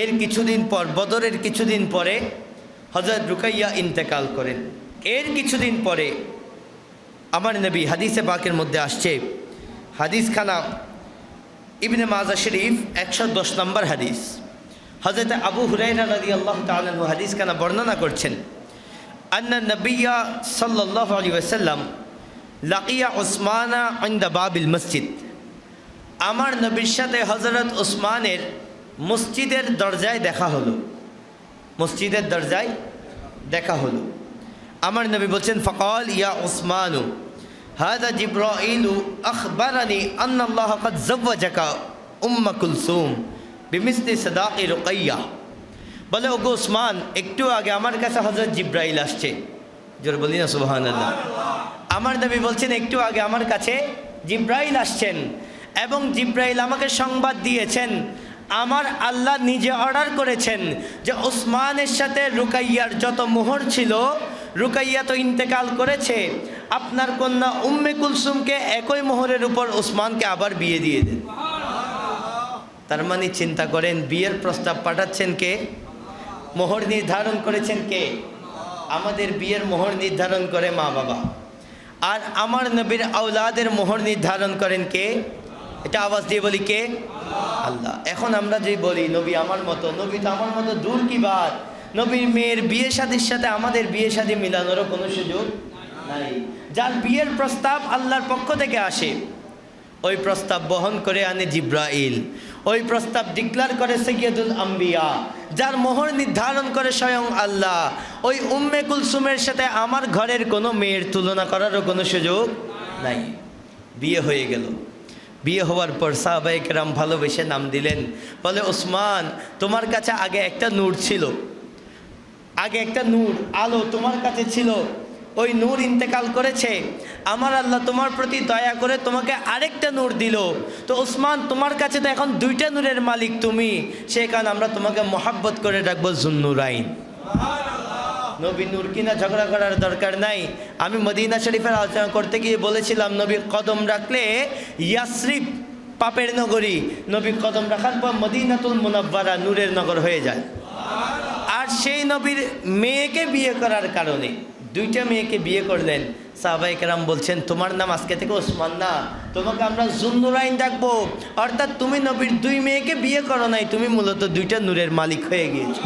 এর কিছুদিন পর, বদরের কিছুদিন পরে হজরত রুকাইয়া ইন্তেকাল করেন। এর কিছুদিন পরে আমার নবী হাদিসে পাকের মধ্যে আসছে। হাদিস খানা ইবনে মাজা শরীফ একশো দশ নম্বর হাদিস। হজরত আবু হুরাইরা রাদি আল্লাহ তালু হাদিস খানা বর্ণনা করছেন, আন্না নবিয়া সাল্লাহ আলী ওসাল্লাম লাকিয়া ওসমানা আন্দা বাবিল মসজিদ। আমার নবীর সাথে হজরত ওসমানের মসজিদের দরজায় দেখা হলো। মসজিদের দরজায় দেখা হলো। আমার নবী বলছেন, ফকল ইয়া ওসমানু হাদা জিব্রাইলু আখবারানি আন্নাল্লাহ কদ জাওয়াজাকা উম্মা কুলসুম বিমিসলি সাদাকি রুকাইয়া। বলে, ওগো উসমান, একটু আগে আমার কাছে হজরত জিব্রাইল আসছে। জোর বলি না সুবাহ আমার নবী বলছেন, একটু আগে আমার কাছে জিব্রাইল আসছেন এবং জিব্রাইল আমাকে সংবাদ দিয়েছেন আমার আল্লাহ নিজে অর্ডার করেছেন যে ওসমানের সাথে রুকাইয়ার যত মোহর ছিল, রুকাইয়া তো ইন্তেকাল করেছে। আপনার কন্যা উম্মে কুলসুমকে একই মোহরের উপর ওসমানকে আবার বিয়ে দিয়ে দেন। তার মানে চিন্তা করেন, বিয়ের প্রস্তাব পাঠাচ্ছেন কে? মোহর নির্ধারণ করেছেন কে? আমাদের বিয়ের মোহর নির্ধারণ করে মা বাবা। আর আমার নবীর আওলাদের মোহর নির্ধারণ করেন কে? এটা আওয়াজ দিয়ে বলি কে? আল্লাহ। এখন আমরা যে বলি, নবী আমার মতো, নবী তো আমার মতো দূর কি বাদ নবীর মেয়ের বিয়ে শাদির সাথে আমাদের বিয়ে শাদি মিলানোরও কোনো সুযোগ নাই। যার বিয়ের প্রস্তাব আল্লাহর পক্ষ থেকে আসে, ওই প্রস্তাব বহন করে আনে জিব্রাইল। ওই প্রস্তাব ডিক্লার করে সৈয়দুল আম্বিয়া, যার মোহর নির্ধারণ করে স্বয়ং আল্লাহ। ওই উম্মে কুলসুমের সাথে আমার ঘরের কোনো মেয়ের তুলনা করারও কোনো সুযোগ নাই। বিয়ে হয়ে গেল। বিয়ে হওয়ার পর সাহবাইকেরাম ভালোবেসে নাম দিলেন। বলে, ওসমান, তোমার কাছে আগে একটা নূর ছিল। আগে একটা নূর, আলো তোমার কাছে ছিল। ওই নূর ইন্তেকাল করেছে। আমার আল্লাহ তোমার প্রতি দয়া করে তোমাকে আরেকটা নূর দিল। তো ওসমান, তোমার কাছে তো এখন দুইটা নূরের মালিক তুমি। সে কারণে আমরা তোমাকে মহাব্বত করে রাখব জুন্নুরাইন। নবী নূর কিনা ঝগড়া করার দরকার নাই। আমি মদিনা শরীফের আলোচনা করতে গিয়ে বলেছিলাম নবী কদম রাখলে ইয়াসরিফ পাপের নগরী নবী কদম রাখার পর মদিনাতুল মুনাব্বারা নূরের নগর হয়ে যায়। আর সেই নবীর মেয়েকে বিয়ে করার কারণে, দুইটা মেয়েকে বিয়ে করলেন। সাহাবাই কেরাম বলছেন, তোমার নাম আজকে থেকে ওসমান না, তোমাকে আমরা জুন্নুরাইন ডাকবো। অর্থাৎ তুমি নবীর দুই মেয়েকে বিয়ে করো নাই, তুমি মূলত দুইটা নূরের মালিক হয়ে গিয়েছো।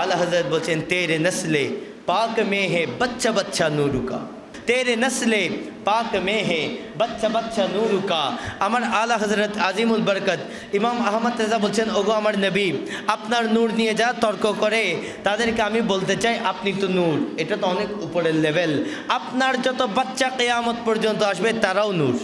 আল্লাহ হজরত বলছেন, তেরে নসলে পাক মে হে বচ্চা বচ্চা নুরুকা তেরে নসলে পাক মে হে বচ্চা বচ্চা নুরুকা আমার আলা হজরত আজিমুল বরকত, ইমাম আহমদ তেজা বলছেন, ওগো আমার নবী, আপনার নূর নিয়ে যা তর্ক করে, তাদেরকে আমি বলতে চাই, আপনি তো নূর। এটা তো অনেক উপরের লেভেল আপনার যত বাচ্চা কেয়ামত পর্যন্ত আসবে, তারাও নূর।